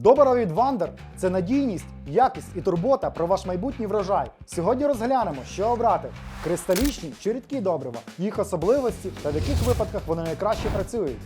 Добра від Вандер це надійність, якість і турбота про ваш майбутній врожай. Сьогодні розглянемо, що обрати: кристалічні чи рідкі добрива, їх особливості та в яких випадках вони найкраще працюють.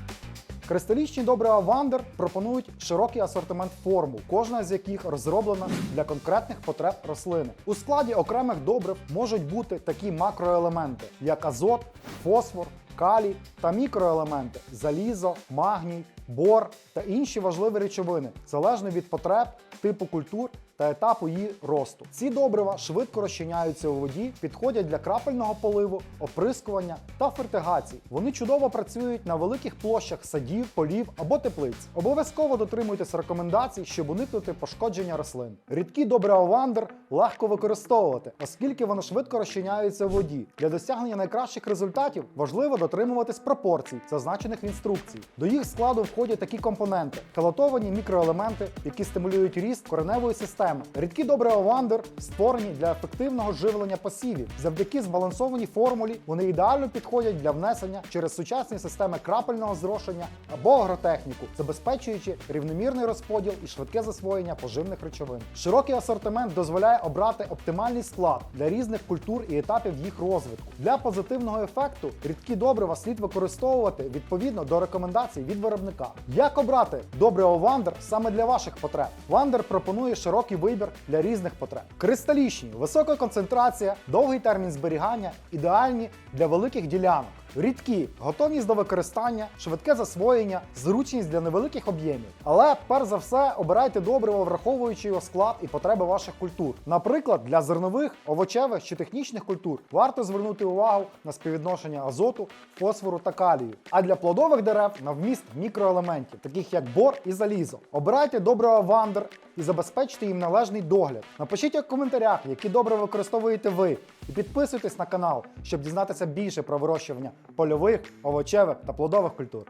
Кристалічні добрива Вандер пропонують широкий асортимент формул, кожна з яких розроблена для конкретних потреб рослини. У складі окремих добрив можуть бути такі макроелементи, як азот, фосфор, калій та мікроелементи залізо, магній, бор та інші важливі речовини, залежно від потреб, типу культур та етапу її росту. Ці добрива швидко розчиняються у воді, підходять для крапельного поливу, оприскування та фертигації. Вони чудово працюють на великих площах садів, полів або теплиць. Обов'язково дотримуйтесь рекомендацій, щоб уникнути пошкодження рослин. Рідкі добрива Вандер легко використовувати, оскільки вони швидко розчиняються у воді. Для досягнення найкращих результатів важливо дотримуватись пропорцій, зазначених в інструкції. До їх складу входять такі компоненти: халатовані мікроелементи, які стимулюють ріст кореневої системи. Рідкі добрива Вандер створені для ефективного живлення посівів. Завдяки збалансованій формулі вони ідеально підходять для внесення через сучасні системи крапельного зрошення або агротехніку, забезпечуючи рівномірний розподіл і швидке засвоєння поживних речовин. Широкий асортимент дозволяє обрати оптимальний склад для різних культур і етапів їх розвитку. Для позитивного ефекту рідкі добрива слід використовувати відповідно до рекомендацій від виробника. Як обрати добриво Вандер саме для ваших потреб? Вандер пропонує широкий вибір для різних потреб. Кристалічні, висока концентрація, довгий термін зберігання, ідеальні для великих ділянок. Рідкі, готовність до використання, швидке засвоєння, зручність для невеликих об'ємів. Але перш за все обирайте добриво, враховуючи його склад і потреби ваших культур. Наприклад, для зернових, овочевих чи технічних культур варто звернути увагу на співвідношення азоту, фосфору та калію. А для плодових дерев на вміст мікроелементів, таких як бор і залізо. Обирайте добриво вандер і забезпечте їм належний догляд. Напишіть у коментарях, які добре використовуєте ви, і підписуйтесь на канал, щоб дізнатися більше про вирощування польових, овочевих та плодових культур.